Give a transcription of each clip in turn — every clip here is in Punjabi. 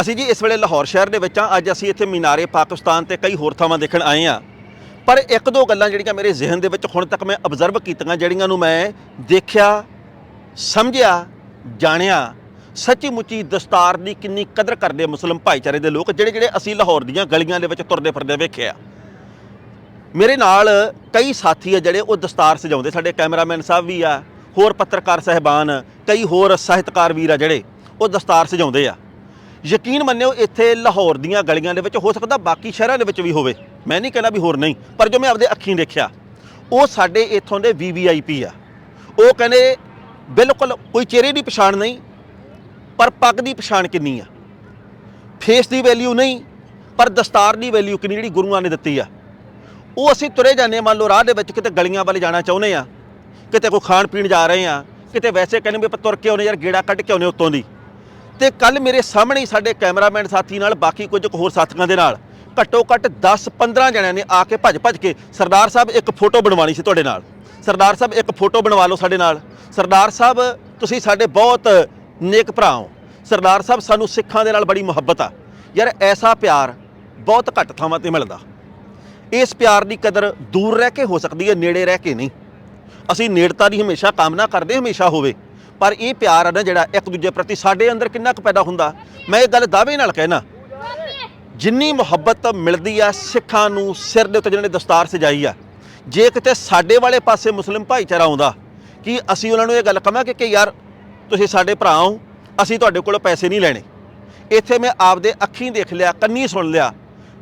ਅਸੀਂ ਜੀ ਇਸ ਵੇਲੇ ਲਾਹੌਰ ਸ਼ਹਿਰ ਦੇ ਵਿੱਚ ਆ ਅੱਜ ਅਸੀਂ ਇੱਥੇ ਮੀਨਾਰੇ, ਪਾਕਿਸਤਾਨ ਤੇ ਕਈ ਹੋਰ ਥਾਵਾਂ ਦੇਖਣ ਆਏ ਆ ਪਰ ਇੱਕ ਦੋ ਗੱਲਾਂ ਜਿਹੜੀਆਂ ਮੇਰੇ ਜ਼ਿਹਨ ਦੇ ਵਿੱਚ ਹੁਣ ਤੱਕ ਮੈਂ ਅਬਜ਼ਰਵ ਕੀਤੀਆਂ, ਜਿਹੜੀਆਂ ਨੂੰ ਮੈਂ ਦੇਖਿਆ, ਸਮਝਿਆ, ਜਾਣਿਆ ਸੱਚੀ ਮੁੱਚੀ ਦਸਤਾਰ ਦੀ ਕਿੰਨੀ ਕਦਰ ਕਰਦੇ ਆ ਮੁਸਲਮ ਭਾਈਚਾਰੇ ਦੇ ਲੋਕ, ਜਿਹੜੇ ਜਿਹੜੇ ਅਸੀਂ ਲਾਹੌਰ ਦੀਆਂ ਗਲੀਆਂ ਦੇ ਵਿੱਚ ਤੁਰਦੇ ਫਿਰਦੇ ਵੇਖਿਆ। ਮੇਰੇ ਨਾਲ ਕਈ ਸਾਥੀ ਆ ਜਿਹੜੇ ਉਹ ਦਸਤਾਰ ਸਜਾਉਂਦੇ, ਸਾਡੇ ਕੈਮਰਾਮੈਨ ਸਾਹਿਬ ਵੀ ਆ, ਹੋਰ ਪੱਤਰਕਾਰ ਸਹਿਬਾਨ, ਕਈ ਹੋਰ ਸਾਹਿਤਕਾਰ ਵੀਰ ਆ ਜਿਹੜੇ, ਉਹ ਦਸਤਾਰ ਸਜਾਉਂਦੇ ਆ। ਯਕੀਨ ਮੰਨਿਓ, ਇੱਥੇ ਲਾਹੌਰ ਦੀਆਂ ਗਲੀਆਂ ਦੇ ਵਿੱਚ ਹੋ ਸਕਦਾ ਬਾਕੀ ਸ਼ਹਿਰਾਂ ਦੇ ਵਿੱਚ ਵੀ ਹੋਵੇ। ਮੈਂ ਨਹੀਂ ਕਹਿੰਦਾ ਵੀ ਹੋਰ ਨਹੀਂ, ਪਰ ਜੋ ਮੈਂ ਆਪਦੇ ਅੱਖੀਂ ਦੇਖਿਆ, ਉਹ ਸਾਡੇ ਇੱਥੋਂ ਦੇ ਵੀਵੀਆਈਪੀ ਆ। ਉਹ ਕਹਿੰਦੇ, ਬਿਲਕੁਲ ਕੋਈ ਚਿਹਰੇ ਦੀ ਪਛਾਣ ਨਹੀਂ, ਪਰ ਪੱਗ ਦੀ ਪਛਾਣ ਕਿੰਨੀ ਆ। ਫੇਸ ਦੀ ਵੈਲਿਊ ਨਹੀਂ, ਪਰ ਦਸਤਾਰ ਦੀ ਵੈਲਿਊ ਕਿੰਨੀ ਜਿਹੜੀ ਗੁਰੂਆਂ ਨੇ ਦਿੱਤੀ ਆ। ਉਹ ਅਸੀਂ ਤੁਰੇ ਜਾਂਦੇ ਹਾਂ, ਮੰਨ ਲਓ ਰਾਹ ਦੇ ਵਿੱਚ ਕਿਤੇ ਗਲੀਆਂ ਵੱਲ ਜਾਣਾ ਚਾਹੁੰਦੇ ਆ ਕਿਤੇ ਕੋਈ ਖਾਣ ਪੀਣ ਜਾ ਰਹੇ ਆ ਕਿਤੇ ਵੈਸੇ ਕਹਿੰਦੇ ਵੀ ਆਪਾਂ ਤੁਰ ਕੇ ਆਉਨੇ ਯਾਰ, ਗੇੜਾ ਕੱਢ ਕੇ ਆਉਨੇ ਉੱਤੋਂ ਦੀ। ਤੇ ਕੱਲ ਮੇਰੇ ਸਾਹਮਣੇ ਹੀ ਸਾਡੇ ਕੈਮਰਾਮੈਨ ਸਾਥੀ ਨਾਲ ਬਾਕੀ ਕੁਝ ਕੁ ਹੋਰ ਸਾਥੀਆਂ ਦੇ ਨਾਲ ਘੱਟੋ ਘੱਟ 10 15 ਜਣਿਆਂ ਨੇ ਆ ਕੇ ਭੱਜ ਭੱਜ ਕੇ ਸਰਦਾਰ ਸਾਹਿਬ ਇੱਕ ਫੋਟੋ ਬਣਵਾਣੀ ਸੀ ਤੁਹਾਡੇ ਨਾਲ। ਸਰਦਾਰ ਸਾਹਿਬ ਇੱਕ ਫੋਟੋ ਬਣਵਾ ਲਓ ਸਾਡੇ ਨਾਲ। ਸਰਦਾਰ ਸਾਹਿਬ, ਤੁਸੀਂ ਸਾਡੇ ਬਹੁਤ ਨੇਕ ਭਰਾ ਹੋ। ਸਰਦਾਰ ਸਾਹਿਬ, ਸਾਨੂੰ ਸਿੱਖਾਂ ਦੇ ਨਾਲ ਬੜੀ ਮੁਹੱਬਤ ਆ। ਯਾਰ, ਐਸਾ ਪਿਆਰ ਬਹੁਤ ਘੱਟ ਥਾਵਾਂ ਤੇ ਮਿਲਦਾ। ਇਸ ਪਿਆਰ ਦੀ ਕਦਰ ਦੂਰ ਰਹਿ ਕੇ ਹੋ ਸਕਦੀ ਹੈ, ਨੇੜੇ ਰਹਿ ਕੇ ਨਹੀਂ। ਅਸੀਂ ਨੇੜਤਾ ਦੀ ਹਮੇਸ਼ਾ ਕਾਮਨਾ ਕਰਦੇ ਹਮੇਸ਼ਾ ਹੋਵੇ। ਪਰ ਇਹ ਪਿਆਰ ਆ ਨਾ ਜਿਹੜਾ ਇੱਕ ਦੂਜੇ ਪ੍ਰਤੀ ਸਾਡੇ ਅੰਦਰ ਕਿੰਨਾ ਕੁ ਪੈਦਾ ਹੁੰਦਾ। ਮੈਂ ਇਹ ਗੱਲ ਦਾਅਵੇ ਨਾਲ ਕਹਿਣਾ, ਜਿੰਨੀ ਮੁਹੱਬਤ ਮਿਲਦੀ ਆ ਸਿੱਖਾਂ ਨੂੰ ਸਿਰ ਦੇ ਉੱਤੇ ਜਿਹਨਾਂ ਨੇ ਦਸਤਾਰ ਸਜਾਈ ਆ, ਜੇ ਕਿਤੇ ਸਾਡੇ ਵਾਲੇ ਪਾਸੇ ਮੁਸਲਿਮ ਭਾਈਚਾਰਾ ਆਉਂਦਾ ਕਿ ਅਸੀਂ ਉਹਨਾਂ ਨੂੰ ਇਹ ਗੱਲ ਕਹਾਂਗੇ ਕਿ ਯਾਰ ਤੁਸੀਂ ਸਾਡੇ ਭਰਾ ਹੋ, ਅਸੀਂ ਤੁਹਾਡੇ ਕੋਲੋਂ ਪੈਸੇ ਨਹੀਂ ਲੈਣੇ। ਇੱਥੇ ਮੈਂ ਆਪਦੇ ਅੱਖੀਂ ਦੇਖ ਲਿਆ, ਕੰਨੀ ਸੁਣ ਲਿਆ,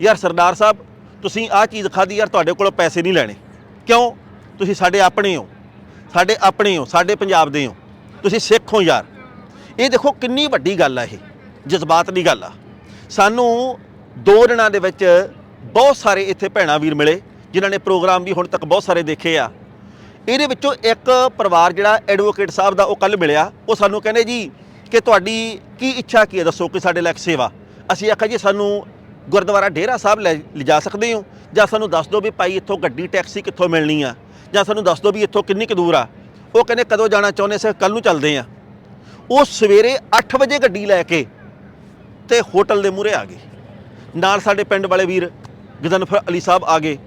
ਯਾਰ ਸਰਦਾਰ ਸਾਹਿਬ, ਤੁਸੀਂ ਆਹ ਚੀਜ਼ ਖਾਦੀ ਯਾਰ ਤੁਹਾਡੇ ਕੋਲੋਂ ਪੈਸੇ ਨਹੀਂ ਲੈਣੇ। ਕਿਉਂ? ਤੁਸੀਂ ਸਾਡੇ ਆਪਣੇ ਹੋ, ਸਾਡੇ ਆਪਣੇ ਹੋ, ਸਾਡੇ ਪੰਜਾਬ ਦੇ ਹੋ। ਤੁਸੀਂ ਸਿੱਖ ਹੋ ਯਾਰ। ਇਹ ਦੇਖੋ ਕਿੰਨੀ ਵੱਡੀ ਗੱਲ ਆ ਇਹ, ਜਜ਼ਬਾਤ ਦੀ ਗੱਲ ਆ। ਸਾਨੂੰ ਦੋ ਦਿਨਾਂ ਦੇ ਵਿੱਚ ਬਹੁਤ ਸਾਰੇ ਇੱਥੇ ਭੈਣਾ ਵੀਰ ਮਿਲੇ, ਜਿਨ੍ਹਾਂ ਨੇ ਪ੍ਰੋਗਰਾਮ ਵੀ ਹੁਣ ਤੱਕ ਬਹੁਤ ਸਾਰੇ ਦੇਖੇ ਆ। ਇਹਦੇ ਵਿੱਚੋਂ ਇੱਕ ਪਰਿਵਾਰ ਜਿਹੜਾ ਐਡਵੋਕੇਟ ਸਾਹਿਬ ਦਾ ਉਹ ਕੱਲ ਮਿਲਿਆ। ਉਹ ਸਾਨੂੰ ਕਹਿੰਦੇ ਜੀ ਕਿ ਤੁਹਾਡੀ ਕੀ ਇੱਛਾ ਕੀ ਹੈ ਦੱਸੋ ਕਿ ਸਾਡੇ ਲਈ ਸੇਵਾ। ਅਸੀਂ ਆਖਿਆ ਜੀ, ਸਾਨੂੰ ਗੁਰਦੁਆਰਾ ਡੇਰਾ ਸਾਹਿਬ ਲੈ ਲਿਜਾ ਸਕਦੇ ਹੋ? ਜਾਂ ਸਾਨੂੰ ਦੱਸ ਦਿਓ ਵੀ ਭਾਈ ਇੱਥੋਂ ਗੱਡੀ, ਟੈਕਸੀ ਕਿੱਥੋਂ ਮਿਲਣੀ ਆ? ਜਾਂ ਸਾਨੂੰ ਦੱਸ ਦਿਓ ਵੀ ਇੱਥੋਂ ਕਿੰਨੀ ਕੁ ਦੂਰ ਆ? ਉਹ ਕਹਿੰਦੇ ਕਦੋਂ ਜਾਣਾ ਚਾਹੁੰਦੇ ਸੀ? ਕੱਲ ਨੂੰ ਚੱਲਦੇ ਆ। ਉਹ ਸਵੇਰੇ 8 ਵਜੇ ਗੱਡੀ ਲੈ ਕੇ ਤੇ ਹੋਟਲ ਦੇ ਮੂਹਰੇ ਆ ਗਏ। ਨਾਲ ਸਾਡੇ ਪਿੰਡ ਵਾਲੇ ਵੀਰ ਗਦਨਫਰ ਅਲੀ ਸਾਹਿਬ ਆ ਗਏ।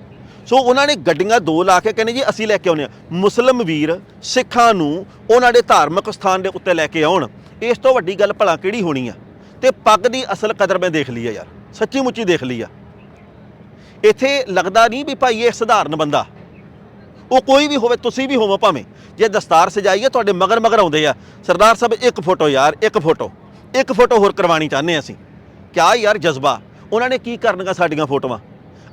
ਸੋ ਉਹਨਾਂ ਨੇ ਗੱਡੀਆਂ ਦੋ ਲਾ ਕੇ ਕਹਿੰਦੇ ਜੀ ਅਸੀਂ ਲੈ ਕੇ ਆਉਂਦੇ ਆ। ਮੁਸਲਮ ਵੀਰ ਸਿੱਖਾਂ ਨੂੰ ਉਹਨਾਂ ਦੇ ਧਾਰਮਿਕ ਸਥਾਨ ਦੇ ਉੱਤੇ ਲੈ ਕੇ ਆਉਣ। ਇਸ ਤੋਂ ਵੱਡੀ ਗੱਲ ਭਲਾ ਕਿਹੜੀ ਹੋਣੀ ਆ? ਤੇ ਪੱਗ ਦੀ ਅਸਲ ਕਦਰ ਮੈਂ ਦੇਖ ਲਈ ਆ ਯਾਰ। ਸੱਚੀ ਮੁੱਚੀ ਦੇਖ ਲਈ ਆ। ਇੱਥੇ ਲੱਗਦਾ ਨਹੀਂ ਵੀ ਭਾਈ ਇਹ ਸਧਾਰਨ ਬੰਦਾ। ਉਹ ਕੋਈ ਵੀ ਹੋਵੇ, ਤੁਸੀਂ ਵੀ ਹੋਵੋ ਭਾਵੇਂ। ਜੇ ਦਸਤਾਰ ਸਜਾਈਏ ਤੁਹਾਡੇ ਮਗਰ ਮਗਰ ਆਉਂਦੇ ਆ। ਸਰਦਾਰ ਸਾਹਿਬ, ਇੱਕ ਫੋਟੋ ਯਾਰ, ਇੱਕ ਫੋਟੋ। ਇੱਕ ਫੋਟੋ ਹੋਰ ਕਰਵਾਣੀ ਚਾਹੁੰਦੇ ਹਾਂ ਅਸੀਂ। ਕਿਆ ਯਾਰ ਜਜ਼ਬਾ। ਉਹਨਾਂ ਨੇ ਕੀ ਕਰਨੀਆਂ ਸਾਡੀਆਂ ਫੋਟੋਆਂ?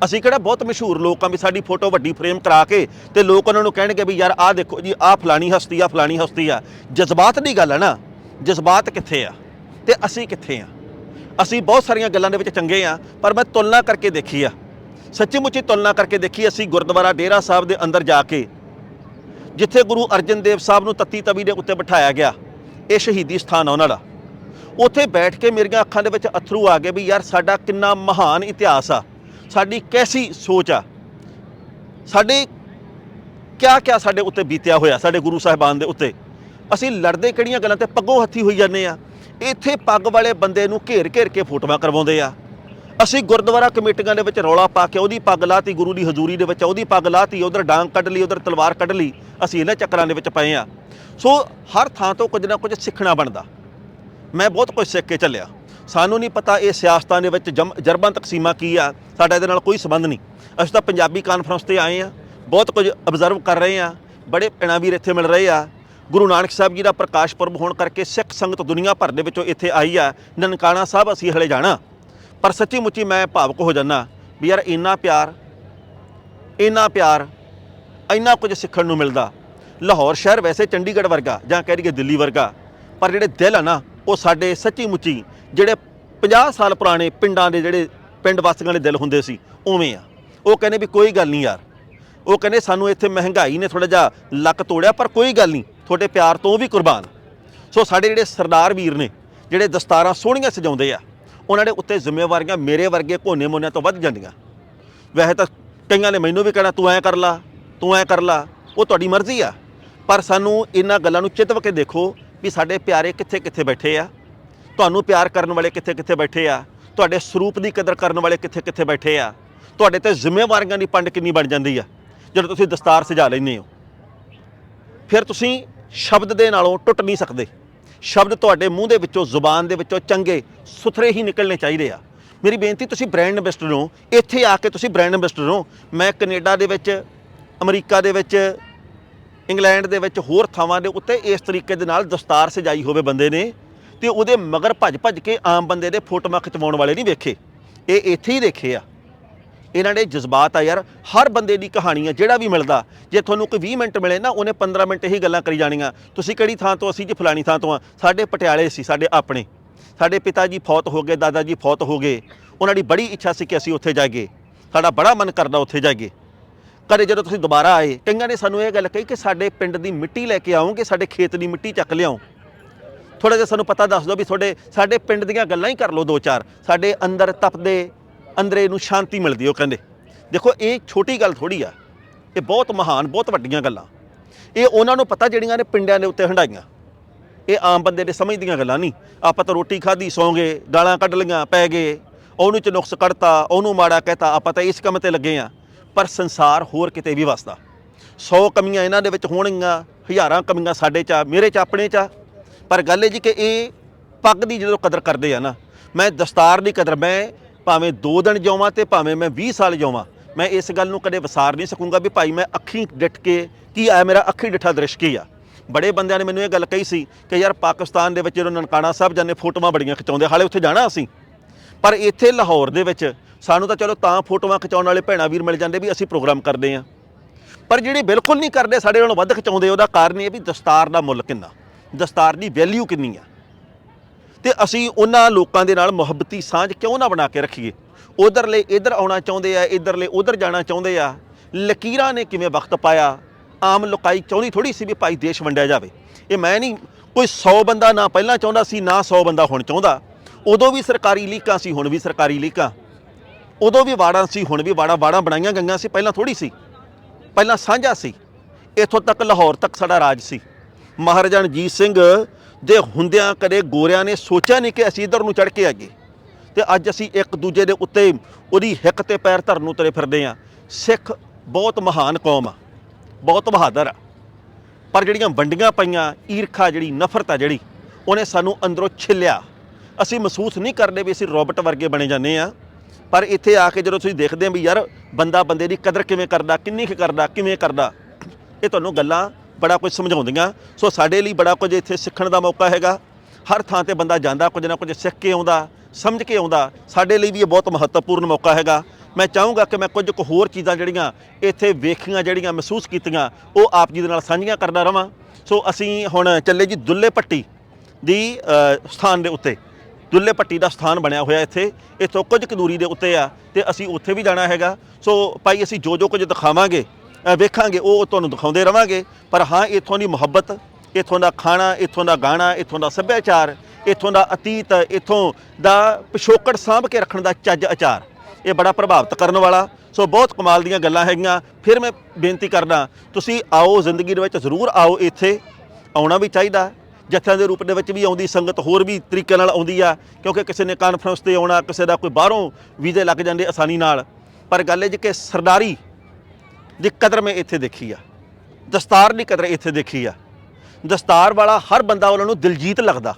ਅਸੀਂ ਕਿਹੜਾ ਬਹੁਤ ਮਸ਼ਹੂਰ ਲੋਕਾਂ ਵੀ ਸਾਡੀ ਫੋਟੋ ਵੱਡੀ ਫਰੇਮ ਕਰਾ ਕੇ ਤੇ ਲੋਕ ਉਹਨਾਂ ਨੂੰ ਕਹਿਣਗੇ ਵੀ ਯਾਰ, ਆਹ ਦੇਖੋ ਜੀ, ਆਹ ਫਲਾਣੀ ਹਸਤੀ ਆ ਫਲਾਣੀ ਹਸਤੀ ਆ। ਜਜ਼ਬਾਤ ਦੀ ਗੱਲ ਹੈ ਨਾ। ਜਜ਼ਬਾਤ ਕਿੱਥੇ ਆ? ਤੇ ਅਸੀਂ ਕਿੱਥੇ ਆ? ਅਸੀਂ ਬਹੁਤ ਸਾਰੀਆਂ ਗੱਲਾਂ ਦੇ ਵਿੱਚ ਚੰਗੇ ਆ, ਪਰ ਮੈਂ ਤੁਲਨਾ ਕਰਕੇ ਦੇਖੀ ਆ। ਸੱਚੀ ਮੁੱਚੀ ਤੁਲਨਾ ਕਰਕੇ ਦੇਖੀ ਅਸੀਂ ਗੁਰਦੁਆਰਾ ਡੇਰਾ ਸਾਹਿਬ ਦੇ ਅੰਦਰ ਜਾ ਕੇ, ਜਿੱਥੇ ਗੁਰੂ ਅਰਜਨ ਦੇਵ ਸਾਹਿਬ ਨੂੰ ਤੱਤੀ ਤਵੀ ਦੇ ਉੱਤੇ ਬਿਠਾਇਆ ਗਿਆ, ਇਹ ਸ਼ਹੀਦੀ ਸਥਾਨ ਆ ਉਹਨਾਂ ਦਾ। ਉੱਥੇ ਬੈਠ ਕੇ ਮੇਰੀਆਂ ਅੱਖਾਂ ਦੇ ਵਿੱਚ ਅਥਰੂ ਆ ਗਏ ਵੀ ਯਾਰ ਸਾਡਾ ਕਿੰਨਾ ਮਹਾਨ ਇਤਿਹਾਸ ਆ, ਸਾਡੀ ਕੈਸੀ ਸੋਚ ਆ, ਸਾਡੇ ਕਿਆ ਕਿਆ ਸਾਡੇ ਉੱਤੇ ਬੀਤਿਆ ਹੋਇਆ, ਸਾਡੇ ਗੁਰੂ ਸਾਹਿਬਾਨ ਦੇ ਉੱਤੇ। ਅਸੀਂ ਲੜਦੇ ਕਿਹੜੀਆਂ ਗੱਲਾਂ ਤੇ ਪੱਗੋਂ ਹੱਥੀ ਹੋਈ ਜਾਂਦੇ ਆ, ਇੱਥੇ ਪੱਗ ਵਾਲੇ ਬੰਦੇ ਨੂੰ ਘੇਰ ਘੇਰ ਕੇ ਫੋਟੋਆਂ ਕਰਵਾਉਂਦੇ ਆ। ਅਸੀਂ ਗੁਰਦੁਆਰਾ ਕਮੇਟੀਆਂ ਦੇ ਵਿੱਚ ਰੌਲਾ ਪਾ ਕੇ ਉਹਦੀ ਪੱਗ ਲਾਤੀ, ਗੁਰੂ ਦੀ ਹਜ਼ੂਰੀ ਦੇ ਵਿੱਚ ਉਹਦੀ ਪੱਗ ਲਾਤੀ, ਉਧਰ ਡਾਂਗ ਕੱਢ ਲਈ, ਉਧਰ ਤਲਵਾਰ ਕੱਢ ਲਈ, ਅਸੀਂ ਇਹਨਾਂ ਚੱਕਰਾਂ ਦੇ ਵਿੱਚ ਪਏ ਆ ਸੋ ਹਰ ਥਾਂ ਤੋਂ ਕੁਝ ਨਾ ਕੁਝ ਸਿੱਖਣਾ ਬਣਦਾ। ਮੈਂ ਬਹੁਤ ਕੁਝ ਸਿੱਖ ਕੇ ਚੱਲਿਆ। ਸਾਨੂੰ ਨਹੀਂ ਪਤਾ ਇਹ ਸਿਆਸਤਾਂ ਦੇ ਵਿੱਚ ਜਮ- ਜਰਬਾਂ ਤਕਸੀਮਾ ਕੀ ਆ, ਸਾਡਾ ਇਹਦੇ ਨਾਲ ਕੋਈ ਸੰਬੰਧ ਨਹੀਂ। ਅਸੀਂ ਤਾਂ ਪੰਜਾਬੀ ਕਾਨਫਰੰਸ ਤੇ ਆਏ ਆ ਬਹੁਤ ਕੁਝ ਅਬਜ਼ਰਵ ਕਰ ਰਹੇ ਆ ਬੜੇ ਭੈਣਾਂ ਵੀਰ ਇੱਥੇ ਮਿਲ ਰਹੇ ਆ। ਗੁਰੂ ਨਾਨਕ ਸਾਹਿਬ ਜੀ ਦਾ ਪ੍ਰਕਾਸ਼ ਪੁਰਬ ਹੋਣ ਕਰਕੇ ਸਿੱਖ ਸੰਗਤ ਦੁਨੀਆ ਭਰ ਦੇ ਵਿੱਚੋਂ ਇੱਥੇ ਆਈ ਆ, ਨਨਕਾਣਾ ਸਾਹਿਬ ਅਸੀਂ ਹਲੇ ਜਾਣਾ। ਪਰ ਸੱਚੀ ਮੁੱਚੀ ਮੈਂ ਭਾਵਕ ਹੋ ਜਾਂਦਾ ਵੀ ਯਾਰ ਇੰਨਾ ਪਿਆਰ ਇੰਨਾ ਪਿਆਰ, ਇੰਨਾ ਕੁਝ ਸਿੱਖਣ ਨੂੰ ਮਿਲਦਾ। ਲਾਹੌਰ ਸ਼ਹਿਰ ਵੈਸੇ ਚੰਡੀਗੜ੍ਹ ਵਰਗਾ ਜਾਂ ਕਹਿ ਲਈਏ ਦਿੱਲੀ ਵਰਗਾ, ਪਰ ਜਿਹੜੇ ਦਿਲ ਆ ਨਾ, ਉਹ ਸਾਡੇ ਸੱਚੀ ਮੁੱਚੀ ਜਿਹੜੇ 50 ਸਾਲ ਪੁਰਾਣੇ ਪਿੰਡਾਂ ਦੇ ਜਿਹੜੇ ਪਿੰਡ ਵਾਸੀਆਂ ਦੇ ਦਿਲ ਹੁੰਦੇ ਸੀ, ਉਵੇਂ ਆ। ਉਹ ਕਹਿੰਦੇ ਵੀ ਕੋਈ ਗੱਲ ਨਹੀਂ ਯਾਰ। ਉਹ ਕਹਿੰਦੇ ਸਾਨੂੰ ਇੱਥੇ ਮਹਿੰਗਾਈ ਨੇ ਥੋੜਾ ਜਿਹਾ ਲੱਕ ਤੋੜਿਆ, ਪਰ ਕੋਈ ਗੱਲ ਨਹੀਂ, ਤੁਹਾਡੇ ਪਿਆਰ ਤੋਂ ਵੀ ਕੁਰਬਾਨ। ਸੋ ਸਾਡੇ ਜਿਹੜੇ ਸਰਦਾਰ ਵੀਰ ਨੇ, ਜਿਹੜੇ ਦਸਤਾਰਾਂ ਸੋਹਣੀਆਂ ਸਜਾਉਂਦੇ ਆ ਉਹਨਾਂ ਦੇ ਉੱਤੇ ਜ਼ਿੰਮੇਵਾਰੀਆਂ ਮੇਰੇ ਵਰਗੇ ਕੋਨੇ ਮੋਨਿਆਂ ਤੋਂ ਵੱਧ ਜਾਂਦੀਆਂ। ਵੈਸੇ ਤਾਂ ਕਈਆਂ ਨੇ ਮੈਨੂੰ ਵੀ ਕਹਿਣਾ, ਤੂੰ ਐ ਕਰ ਲਾ, ਤੂੰ ਐ ਕਰ ਲਾ, ਉਹ ਤੁਹਾਡੀ ਮਰਜ਼ੀ ਆ। ਪਰ ਸਾਨੂੰ ਇਹਨਾਂ ਗੱਲਾਂ ਨੂੰ ਚਿਤਵ ਕੇ ਦੇਖੋ ਵੀ ਸਾਡੇ ਪਿਆਰੇ ਕਿੱਥੇ ਕਿੱਥੇ ਬੈਠੇ ਆ। ਤੁਹਾਨੂੰ ਪਿਆਰ ਕਰਨ ਵਾਲੇ ਕਿੱਥੇ ਕਿੱਥੇ ਬੈਠੇ ਆ। ਤੁਹਾਡੇ ਸਰੂਪ ਦੀ ਕਦਰ ਕਰਨ ਵਾਲੇ ਕਿੱਥੇ ਕਿੱਥੇ ਬੈਠੇ ਆ। ਤੁਹਾਡੇ ਤੇ ਜ਼ਿੰਮੇਵਾਰੀਆਂ ਦੀ ਪੰਡ ਕਿੰਨੀ ਬਣ ਜਾਂਦੀ ਆ, ਜਦੋਂ ਤੁਸੀਂ ਦਸਤਾਰ ਸਜਾ ਲੈਂਦੇ ਹੋ। ਫਿਰ ਤੁਸੀਂ ਸ਼ਬਦ ਦੇ ਨਾਲੋਂ ਟੁੱਟ ਨਹੀਂ ਸਕਦੇ। ਸ਼ਬਦ ਤੁਹਾਡੇ ਮੂੰਹ ਦੇ ਵਿੱਚੋਂ, ਜ਼ੁਬਾਨ ਦੇ ਵਿੱਚੋਂ ਚੰਗੇ, ਸੁਥਰੇ ਹੀ ਨਿਕਲਣੇ ਚਾਹੀਦੇ ਆ। ਮੇਰੀ ਬੇਨਤੀ, ਤੁਸੀਂ ਬ੍ਰਾਂਡ ਐਂਬੈਸਡਰ ਹੋ। ਇੱਥੇ ਆ ਕੇ ਤੁਸੀਂ ਬ੍ਰਾਂਡ ਐਂਬੈਸਡਰ ਹੋ। ਮੈਂ ਕੈਨੇਡਾ ਦੇ ਵਿੱਚ, ਅਮਰੀਕਾ ਦੇ ਵਿੱਚ, ਇੰਗਲੈਂਡ ਦੇ ਵਿੱਚ ਹੋਰ ਥਾਵਾਂ ਦੇ ਉੱਤੇ ਇਸ ਤਰੀਕੇ ਦੇ ਨਾਲ ਦਸਤਾਰ ਸਜਾਈ ਹੋਵੇ ਬੰਦੇ ਨੇ ਤੇ ਉਹਦੇ ਮਗਰ ਭੱਜ ਭੱਜ ਕੇ ਆਮ ਬੰਦੇ ਦੇ ਫੋਟੋਆਂ ਖਿਚਵਾਉਣ ਵਾਲੇ ਨਹੀਂ ਵੇਖੇ। ਇਹ ਇੱਥੇ ਹੀ ਦੇਖੇ ਆ। ਇਹਨਾਂ ਦੇ ਜਜ਼ਬਾਤ ਆ ਯਾਰ, ਹਰ ਬੰਦੇ ਦੀ ਕਹਾਣੀ ਆ, ਜਿਹੜਾ ਵੀ ਮਿਲਦਾ। ਜੇ ਤੁਹਾਨੂੰ ਕੋਈ 20 ਮਿੰਟ ਮਿਲੇ ਨਾ, ਉਹਨੇ 15 ਮਿੰਟ ਹੀ ਗੱਲਾਂ ਕਰੀ ਜਾਣੀਆਂ। ਤੁਸੀਂ ਕਿਹੜੀ ਥਾਂ ਤੋਂ ਅਸੀਂ ਜੀ ਫਲਾਣੀ ਥਾਂ ਤੋਂ ਆ। ਸਾਡੇ ਪਟਿਆਲੇ ਸੀ, ਸਾਡੇ ਆਪਣੇ। ਸਾਡੇ ਪਿਤਾ ਜੀ ਫੌਤ ਹੋ ਗਏ, ਦਾਦਾ ਜੀ ਫੌਤ ਹੋ ਗਏ। ਉਹਨਾਂ ਦੀ ਬੜੀ ਇੱਛਾ ਸੀ ਕਿ ਅਸੀਂ ਉੱਥੇ ਜਾਈਏ। ਸਾਡਾ ਬੜਾ ਮਨ ਕਰਦਾ ਉੱਥੇ ਜਾਈਏ। ਕਦੇ ਜਦੋਂ ਤੁਸੀਂ ਦੁਬਾਰਾ ਆਏ, ਕਈਆਂ ਨੇ ਸਾਨੂੰ ਇਹ ਗੱਲ ਕਹੀ ਕਿ ਸਾਡੇ ਪਿੰਡ ਦੀ ਮਿੱਟੀ ਲੈ ਕੇ ਆਉਂਗੇ ਸਾਡੇ ਖੇਤ ਦੀ ਮਿੱਟੀ ਚੱਕ ਲਿਆਓ। ਥੋੜਾ ਜਿਹਾ ਸਾਨੂੰ ਪਤਾ ਦੱਸ ਦਿਓ ਵੀ ਤੁਹਾਡੇ, ਸਾਡੇ ਪਿੰਡ ਦੀਆਂ ਗੱਲਾਂ ਹੀ ਕਰ ਲਓ ਦੋ ਚਾਰ। ਸਾਡੇ ਅੰਦਰ ਤਪਦੇ ਅੰਦਰੇ ਨੂੰ ਸ਼ਾਂਤੀ ਮਿਲਦੀ ਉਹ ਕਹਿੰਦੇ। ਦੇਖੋ, ਇਹ ਛੋਟੀ ਗੱਲ ਥੋੜੀ ਆ। ਇਹ ਬਹੁਤ ਮਹਾਨ, ਬਹੁਤ ਵੱਡੀਆਂ ਗੱਲਾਂ। ਇਹ ਉਹਨਾਂ ਨੂੰ ਪਤਾ ਜਿਹੜੀਆਂ ਨੇ ਪਿੰਡਾਂ ਦੇ ਉੱਤੇ ਹੰਡਾਈਆਂ ਇਹ ਆਮ ਬੰਦੇ ਦੇ ਸਮਝਦੀਆਂ ਗੱਲਾਂ ਨਹੀਂ। ਆਪਾਂ ਤਾਂ ਰੋਟੀ ਖਾਧੀ ਸੌਂ ਗਏ ਗਾਲਾਂ ਕੱਢ ਲਈਆਂ, ਪੈ ਗਏ। ਉਹਨੂੰ ਚ ਨੁਕਸ ਕੱਢਤਾ, ਉਹਨੂੰ ਮਾੜਾ ਕਹਿਤਾ। ਆਪਾਂ ਤਾਂ ਇਸ ਕੰਮ ਤੇ ਲੱਗੇ ਆ। ਪਰ ਸੰਸਾਰ ਹੋਰ ਕਿਤੇ ਵੀ ਵਸਦਾ। 100 ਕਮੀਆਂ ਇਹਨਾਂ ਦੇ ਵਿੱਚ ਹੋਣਗੀਆਂ, ਹਜ਼ਾਰਾਂ ਕਮੀਆਂ ਸਾਡੇ ਚ ਆ, ਮੇਰੇ ਚ ਆਪਣੇ ਚ ਆ। ਪਰ ਗੱਲ ਇਹ ਜੀ ਕਿ ਇਹ ਪੱਗ ਦੀ ਜਦੋਂ ਕਦਰ ਕਰਦੇ ਆ ਨਾ, ਮੈਂ ਦਸਤਾਰ ਦੀ ਕਦਰ, ਮੈਂ ਭਾਵੇਂ 2 ਦਿਨ ਜਾਵਾਂ ਤੇ ਭਾਵੇਂ ਮੈਂ 20 ਸਾਲ ਜਾਵਾਂ ਮੈਂ ਇਸ ਗੱਲ ਨੂੰ ਕਦੇ ਵਿਸਾਰ ਨਹੀਂ ਸਕੂੰਗਾ ਵੀ ਭਾਈ ਮੈਂ ਅੱਖੀਂ ਡਿੱਠ ਕੇ ਕੀ ਆਇਆ, ਮੇਰਾ ਅੱਖੀਂ ਡਿੱਠਾ ਦ੍ਰਿਸ਼ ਕੀ ਆ। ਬੜੇ ਬੰਦਿਆਂ ਨੇ ਮੈਨੂੰ ਇਹ ਗੱਲ ਕਹੀ ਸੀ ਕਿ ਯਾਰ ਪਾਕਿਸਤਾਨ ਦੇ ਵਿੱਚ ਜਦੋਂ ਨਨਕਾਣਾ ਸਾਹਿਬ ਜਾਂਦੇ, ਫੋਟੋਆਂ ਬੜੀਆਂ ਖਿਚਾਉਂਦੇ, ਹਾਲੇ ਉੱਥੇ ਜਾਣਾ ਅਸੀਂ। ਪਰ ਇੱਥੇ ਲਾਹੌਰ ਦੇ ਵਿੱਚ ਸਾਨੂੰ ਤਾਂ ਚਲੋ ਤਾਂ ਫੋਟੋਆਂ ਖਿਚਾਉਣ ਵਾਲੇ ਭੈਣਾ, ਵੀਰ ਮਿਲ ਜਾਂਦੇ ਵੀ ਅਸੀਂ ਪ੍ਰੋਗਰਾਮ ਕਰਦੇ ਆਂ ਪਰ ਜਿਹੜੇ ਬਿਲਕੁਲ ਨਹੀਂ ਕਰਦੇ, ਸਾਡੇ ਨਾਲੋਂ ਵੱਧ ਖਿਚਾਉਂਦੇ, ਉਹਦਾ ਕਾਰਨ ਇਹ ਵੀ ਦਸਤਾਰ ਦਾ ਮੁੱਲ ਕਿੰਨਾ, ਦਸਤਾਰ ਦੀ ਵੈਲਿਊ ਕਿੰਨੀ ਆ। ਤੇ ਅਸੀਂ ਉਹਨਾਂ ਲੋਕਾਂ ਦੇ ਨਾਲ ਮੁਹੱਬਤੀ ਸਾਂਝ ਕਿਉਂ ਨਾ ਬਣਾ ਕੇ ਰੱਖੀਏ? ਉਧਰਲੇ ਇੱਧਰ ਆਉਣਾ ਚਾਹੁੰਦੇ ਆ, ਇੱਧਰਲੇ ਉਧਰ ਜਾਣਾ ਚਾਹੁੰਦੇ ਆ। ਲਕੀਰਾਂ ਨੇ ਕਿਵੇਂ ਵਕਤ ਪਾਇਆ? ਆਮ ਲੋਕਾਈ ਚਾਹੁੰਦੀ ਥੋੜੀ ਸੀ ਵੀ ਭਾਈ ਦੇਸ਼ ਵੰਡਿਆ ਜਾਵੇ। ਇਹ ਮੈਂ ਨਹੀਂ, ਕੋਈ 100 ਬੰਦਾ ਨਾ ਪਹਿਲਾਂ ਚਾਹੁੰਦਾ ਸੀ, ਨਾ 100 ਬੰਦਾ ਹੁਣ ਚਾਹੁੰਦਾ। ਉਦੋਂ ਵੀ ਸਰਕਾਰੀ ਲੀਕਾਂ ਸੀ, ਹੁਣ ਵੀ ਸਰਕਾਰੀ ਲੀਕਾਂ। ਉਦੋਂ ਵੀ ਵਾੜਾਂ ਸੀ, ਹੁਣ ਵੀ ਵਾੜਾਂ ਵਾੜਾਂ ਬਣਾਈਆਂ ਗਈਆਂ ਸੀ, ਪਹਿਲਾਂ ਥੋੜੀ ਸੀ। ਪਹਿਲਾਂ ਸਾਂਝਾ ਸੀ। ਇੱਥੋਂ ਤੱਕ ਲਾਹੌਰ ਤੱਕ ਸਾਡਾ ਰਾਜ ਸੀ। ਮਹਾਰਾਜਾ ਰਣਜੀਤ ਸਿੰਘ ਜੇ ਹੁੰਦਿਆਂ ਕਦੇ ਗੋਰਿਆਂ ਨੇ ਸੋਚਿਆ ਨਹੀਂ ਕਿ ਅਸੀਂ ਇਧਰ ਨੂੰ ਚੜ ਕੇ ਆਈਏ। ਤੇ ਅੱਜ ਅਸੀਂ ਇੱਕ ਦੂਜੇ ਦੇ ਉੱਤੇ ਉਹਦੀ ਹਿੱਕ ਤੇ ਪੈਰ ਧਰਨ ਨੂੰ ਤੁਰੇ ਫਿਰਦੇ ਆ ਸਿੱਖ ਬਹੁਤ ਮਹਾਨ ਕੌਮ ਆ, ਬਹੁਤ ਬਹਾਦਰ ਆ। ਪਰ ਜਿਹੜੀਆਂ ਵੰਡੀਆਂ ਪਈਆਂ, ਈਰਖਾ ਜਿਹੜੀ, ਨਫ਼ਰਤ ਆ ਜਿਹੜੀ, ਉਹਨੇ ਸਾਨੂੰ ਅੰਦਰੋਂ ਛਿੱਲਿਆ। ਅਸੀਂ ਮਹਿਸੂਸ ਨਹੀਂ ਕਰਦੇ ਵੀ ਅਸੀਂ ਰੋਬਟ ਵਰਗੇ ਬਣੇ ਜਾਂਦੇ ਆ ਪਰ ਇੱਥੇ ਆ ਕੇ ਜਦੋਂ ਤੁਸੀਂ ਦੇਖਦੇ ਆ ਵੀ ਯਾਰ, ਬੰਦਾ ਬੰਦੇ ਦੀ ਕਦਰ ਕਿਵੇਂ ਕਰਦਾ, ਕਿੰਨੀ ਕੁ ਕਰਦਾ, ਕਿਵੇਂ ਕਰਦਾ, ਇਹ ਤੁਹਾਨੂੰ ਗੱਲਾਂ ਬੜਾ ਕੁਝ ਸਮਝਾਉਂਦੀਆਂ। ਸੋ ਸਾਡੇ ਲਈ ਬੜਾ ਕੁਝ ਇੱਥੇ ਸਿੱਖਣ ਦਾ ਮੌਕਾ ਹੈਗਾ। ਹਰ ਥਾਂ ਤੇ ਬੰਦਾ ਜਾਂਦਾ, ਕੁਝ ਨਾ ਕੁਝ ਸਿੱਖ ਕੇ ਆਉਂਦਾ, ਸਮਝ ਕੇ ਆਉਂਦਾ। ਸਾਡੇ ਲਈ ਵੀ ਇਹ ਬਹੁਤ ਮਹੱਤਵਪੂਰਨ ਮੌਕਾ ਹੈਗਾ। ਮੈਂ ਚਾਹੂੰਗਾ ਕਿ ਮੈਂ ਕੁਝ ਕੁ ਹੋਰ ਚੀਜ਼ਾਂ ਜਿਹੜੀਆਂ ਇੱਥੇ ਵੇਖੀਆਂ, ਜਿਹੜੀਆਂ ਮਹਿਸੂਸ ਕੀਤੀਆਂ, ਉਹ ਆਪ ਜੀ ਦੇ ਨਾਲ ਸਾਂਝੀਆਂ ਕਰਦਾ ਰਵਾਂ। ਸੋ ਅਸੀਂ ਹੁਣ ਚੱਲੇ ਜੀ ਦੁੱਲੇ ਪੱਟੀ ਦੀ ਸਥਾਨ ਦੇ ਉੱਤੇ। ਦੁੱਲੇ ਪੱਟੀ ਦਾ ਸਥਾਨ ਬਣਿਆ ਹੋਇਆ ਇੱਥੇ। ਇੱਥੋਂ ਕੁਝ ਕੁ ਦੂਰੀ ਦੇ ਉੱਤੇ ਆ ਤੇ ਅਸੀਂ ਉੱਥੇ ਵੀ ਜਾਣਾ ਹੈਗਾ। ਸੋ ਭਾਈ, ਅਸੀਂ ਜੋ ਜੋ ਕੁਝ ਦਿਖਾਵਾਂਗੇ ਵੇਖਾਂਗੇ, ਉਹ ਤੁਹਾਨੂੰ ਦਿਖਾਉਂਦੇ ਰਵਾਂਗੇ। ਪਰ ਹਾਂ, ਇੱਥੋਂ ਦੀ ਮੁਹੱਬਤ, ਇੱਥੋਂ ਦਾ ਖਾਣਾ, ਇੱਥੋਂ ਦਾ ਗਾਣਾ, ਇੱਥੋਂ ਦਾ ਸੱਭਿਆਚਾਰ, ਇੱਥੋਂ ਦਾ ਅਤੀਤ, ਇੱਥੋਂ ਦਾ ਪਿਛੋਕੜ ਸਾਂਭ ਕੇ ਰੱਖਣ ਦਾ ਚੱਜ ਆਚਾਰ, ਇਹ ਬੜਾ ਪ੍ਰਭਾਵਿਤ ਕਰਨ ਵਾਲਾ। ਸੋ ਬਹੁਤ ਕਮਾਲ ਦੀਆਂ ਗੱਲਾਂ ਹੈਗੀਆਂ। ਫਿਰ ਮੈਂ ਬੇਨਤੀ ਕਰਦਾ, ਤੁਸੀਂ ਆਓ, ਜ਼ਿੰਦਗੀ ਦੇ ਵਿੱਚ ਜ਼ਰੂਰ ਆਓ ਇੱਥੇ। ਆਉਣਾ ਵੀ ਚਾਹੀਦਾ। ਜੱਥਿਆਂ ਦੇ ਰੂਪ ਦੇ ਵਿੱਚ ਵੀ ਆਉਂਦੀ, ਸੰਗਤ ਹੋਰ ਵੀ ਤਰੀਕੇ ਨਾਲ ਆਉਂਦੀ ਆ, ਕਿਉਂਕਿ ਕਿਸੇ ਨੇ ਕਾਨਫਰੰਸ ਤੇ ਆਉਣਾ, ਕਿਸੇ ਦਾ ਕੋਈ ਬਾਹਰੋਂ ਵੀਜ਼ੇ ਲੱਗ ਜਾਂਦੇ ਆਸਾਨੀ ਨਾਲ। ਪਰ ਗੱਲ ਇਹ ਜੀ ਕਿ ਸਰਦਾਰੀ ਦੀ ਕਦਰ ਮੈਂ ਇੱਥੇ ਦੇਖੀ ਆ। ਦਸਤਾਰ ਦੀ ਕਦਰ ਇੱਥੇ ਦੇਖੀ ਆ। ਦਸਤਾਰ ਵਾਲਾ ਹਰ ਬੰਦਾ ਉਹਨਾਂ ਨੂੰ ਦਿਲਜੀਤ ਲੱਗਦਾ।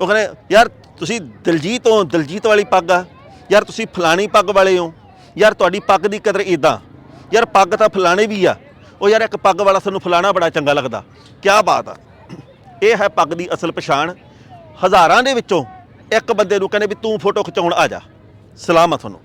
ਉਹ ਕਹਿੰਦੇ, ਯਾਰ ਤੁਸੀਂ ਦਿਲਜੀਤ ਹੋ, ਦਿਲਜੀਤ ਵਾਲੀ ਪੱਗ ਆ। ਯਾਰ ਤੁਸੀਂ ਫਲਾਣੀ ਪੱਗ ਵਾਲੇ ਹੋ। ਯਾਰ ਤੁਹਾਡੀ ਪੱਗ ਦੀ ਕਦਰ ਇਦਾਂ ਯਾਰ ਪੱਗ ਤਾਂ ਫਲਾਣੇ ਵੀ ਆ। ਉਹ ਯਾਰ ਇੱਕ ਪੱਗ ਵਾਲਾ ਸਾਨੂੰ ਫਲਾਣਾ ਬੜਾ ਚੰਗਾ ਲੱਗਦਾ। ਕੀ ਬਾਤ ਆ। ਇਹ ਹੈ ਪੱਗ ਦੀ ਅਸਲ ਪਛਾਣ। ਹਜ਼ਾਰਾਂ ਦੇ ਵਿੱਚੋਂ ਇੱਕ ਬੰਦੇ ਨੂੰ ਕਹਿੰਦੇ ਵੀ ਤੂੰ ਫੋਟੋ ਖਿਚਾਉਣ ਆ ਜਾ। ਸਲਾਮ ਆ ਤੁਹਾਨੂੰ